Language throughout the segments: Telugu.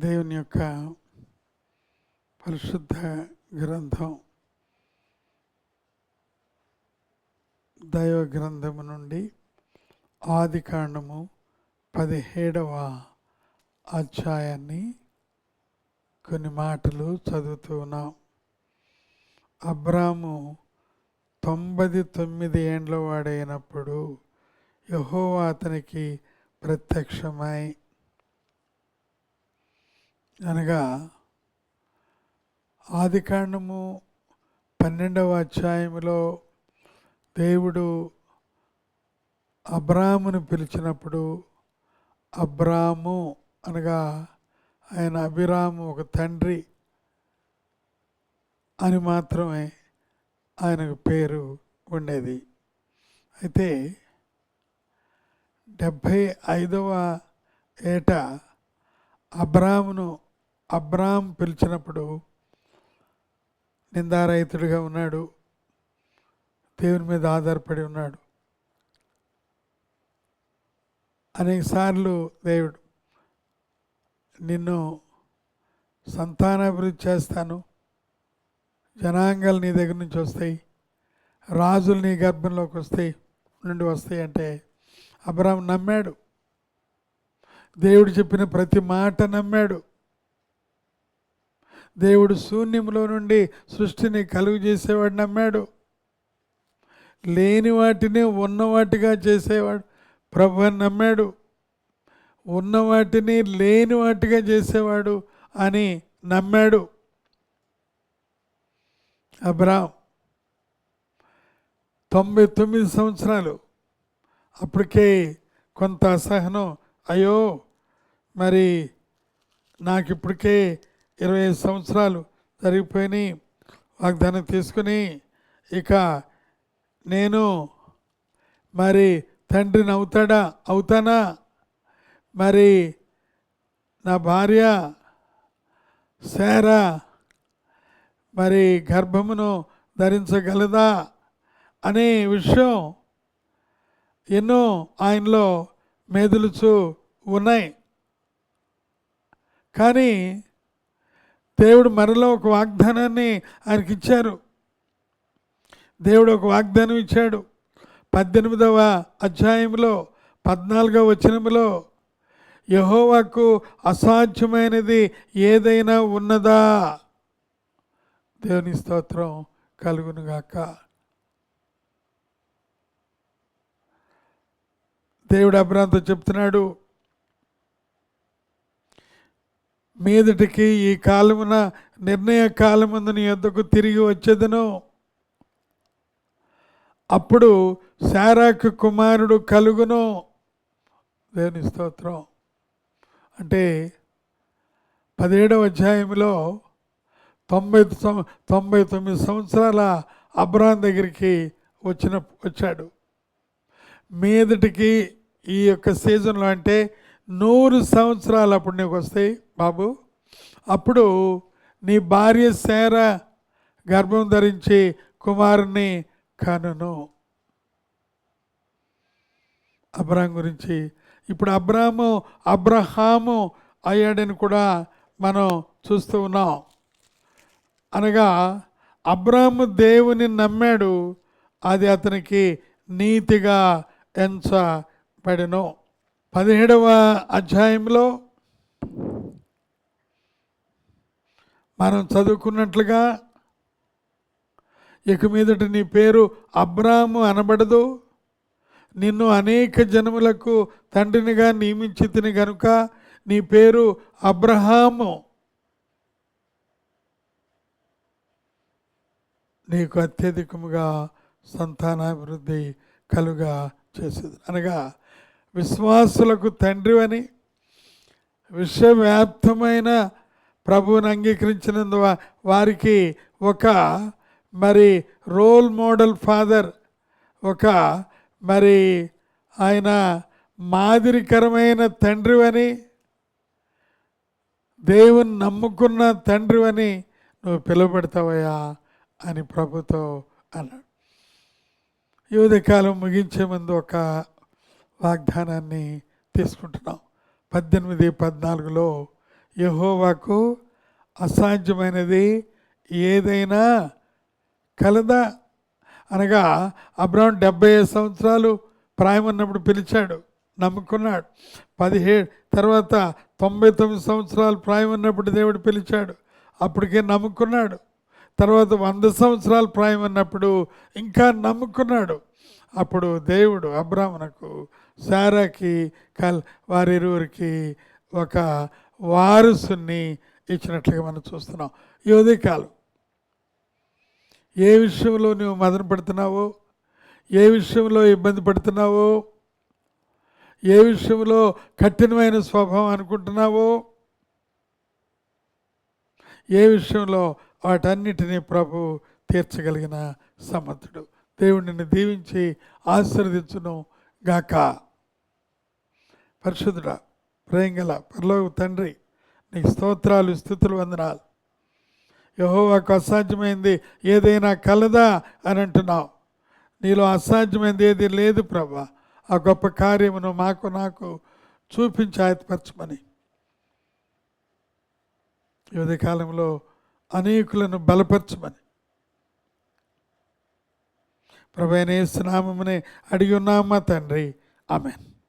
దేవుని యొక్క పరిశుద్ధ గ్రంథం దైవ గ్రంథము నుండి ఆది కాండము పదిహేడవ అధ్యాయాన్ని కొన్ని మాటలు చదువుతూ ఉన్నాం. అబ్రాము తొంభై తొమ్మిది ఏండ్ల వాడైనప్పుడు యహోవా అతనికి ప్రత్యక్షమై అనగా ఆదికాండము పన్నెండవ అధ్యాయంలో దేవుడు అబ్రామును పిలిచినప్పుడు అబ్రాము అనగా ఆయన అభిరాము ఒక తండ్రి అని మాత్రమే ఆయనకు పేరు ఉండేది. అయితే డెబ్భై ఐదవ ఏట అబ్రామును అబ్రామ్ పిలిచినప్పుడు నిందారహితుడిగా ఉన్నాడు. దేవుని మీద ఆధారపడి ఉన్నాడు. అనేకసార్లు దేవుడు నిన్ను సంతానాభివృద్ధి చేస్తాను. జనాంగాలు నీ దగ్గర నుంచి వస్తాయి. రాజులు నీ గర్భంలోకి వస్తాయి నుండి వస్తాయి అంటే అబ్రామ్ నమ్మాడు. దేవుడు చెప్పిన ప్రతి మాట నమ్మాడు. దేవుడు శూన్యంలో నుండి సృష్టిని కలుగు చేసేవాడు నమ్మాడు. లేని వాటిని ఉన్నవాటిగా చేసేవాడు ప్రభు అని నమ్మాడు. ఉన్న వాటిని లేని వాటిగా చేసేవాడు అని నమ్మాడు. అబ్రామ్ తొంభై తొమ్మిది సంవత్సరాలు అప్పటికే కొంత అసహనం అయ్యో మరి నాకు ఇప్పటికే ఇరవై ఐదు సంవత్సరాలు జరిగిపోయినాయి. వాగ్దానం తీసుకుని ఇక నేను మరి తండ్రిని అవుతాడా? అవుతానా? మరి నా భార్య శారా మరి గర్భమును ధరించగలదా అనే విషయం ఎన్నో ఆయనలో మెదులుచు ఉన్నాయి. కానీ దేవుడు మరలో ఒక వాగ్దానాన్ని ఆయనకి ఇచ్చారు. దేవుడు ఒక వాగ్దానం ఇచ్చాడు. పద్దెనిమిదవ అధ్యాయంలో పద్నాలుగవ వచనములో యహోవాకు అసాధ్యమైనది ఏదైనా ఉన్నదా? దేవుని స్తోత్రం కలుగునుగాక దేవుడు అబ్రాంతో చెప్తున్నాడు మీదటికి ఈ కాలమున నిర్ణయ కాలమందుని నీ తిరిగి వచ్చేదను. అప్పుడు శారాకు కుమారుడు కలుగును. దేవుని స్తోత్రం. అంటే పదిహేడవ అధ్యాయంలో తొంభై తొంభై తొమ్మిది సంవత్సరాల అబ్రాన్ దగ్గరికి వచ్చిన వచ్చాడు. మీదటికి ఈ యొక్క సీజన్లో అంటే నూరు సంవత్సరాలు అప్పుడు నీకు వస్తాయి. బాబు అప్పుడు నీ భార్య శార గర్భం ధరించి కుమారుని కనును. అబ్రాహం గురించి. ఇప్పుడు అబ్రాహము అబ్రహాము అయ్యాడని కూడా మనం చూస్తూ ఉన్నాం. అనగా అబ్రాహము దేవుని నమ్మాడు అది అతనికి నీతిగా ఎంచబడెను. పదిహేడవ అధ్యాయంలో మనం చదువుకున్నట్లుగా ఇక మీదట నీ పేరు అబ్రాము అనబడదు. నిన్ను అనేక జనములకు తండ్రినిగా నియమించి తిని గనుక నీ పేరు అబ్రహాము. నీకు అత్యధికముగా సంతానాభివృద్ధి కలుగా చేసేది. అనగా విశ్వాసులకు తండ్రి అని విశ్వవ్యాప్తమైన ప్రభువుని అంగీకరించినందు వారికి ఒక మరి రోల్ మోడల్ ఫాదర్ ఒక మరి ఆయన మాదిరికరమైన తండ్రివని దేవుని నమ్ముకున్న తండ్రివని నువ్వు పిలువబెడతావయ్యా అని ప్రభుతో అన్నాడు. ఈ ఉదయకాలం ముగించే ముందు ఒక వాగ్దానాన్ని తీసుకుంటున్నాం. పద్దెనిమిది పద్నాలుగులో యహోవాకు అసాధ్యమైనది ఏదైనా కలదా? అనగా అబ్రాహం డెబ్బై ఐదు సంవత్సరాలు ప్రాయం ఉన్నప్పుడు పిలిచాడు నమ్ముకున్నాడు. పదిహేడు తర్వాత తొంభై తొమ్మిది సంవత్సరాలు ప్రాయం ఉన్నప్పుడు దేవుడు పిలిచాడు అప్పటికే నమ్ముకున్నాడు. తర్వాత వంద సంవత్సరాలు ప్రాయం ఉన్నప్పుడు ఇంకా నమ్ముకున్నాడు. అప్పుడు దేవుడు అబ్రాహ్మణకు సారాకి కల్ వారిరువురికి ఒక వారసుని ఇచ్చినట్లుగా మనం చూస్తున్నాం. ఈ ఉదయకాలం ఏ విషయంలో నువ్వు మదన పడుతున్నావో? ఏ విషయంలో ఇబ్బంది పడుతున్నావో? ఏ విషయంలో కఠినమైన స్వభావం అనుకుంటున్నావో? ఏ విషయంలో వాటన్నిటినీ ప్రభు తీర్చగలిగిన సమర్థుడు. దేవుడిని దీవించి ఆశీర్వదించును గాక. పరిశుద్ధుడా ప్రేంగల పరలోక తండ్రి నీకు స్తోత్రాలు స్థుతులు వందనాలు. యహోవాకు అసాధ్యమైంది ఏదైనా కలదా అని అంటున్నావు. నీలో అసాధ్యమైంది ఏది లేదు ప్రభా. ఆ గొప్ప కార్యమును మాకు నాకు చూపించి ఆయతపరచమని ఈ కాలంలో అనేకులను బలపరచమని. ప్రభైన స్నామమునే అడిగి ఉన్నామా తండ్రి? ఆమెన్.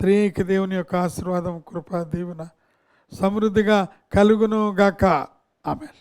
త్రియేక దేవుని యొక్క ఆశీర్వాదం కృపా దీవెన సమృద్ధిగా కలుగును గాక ఆమెన్.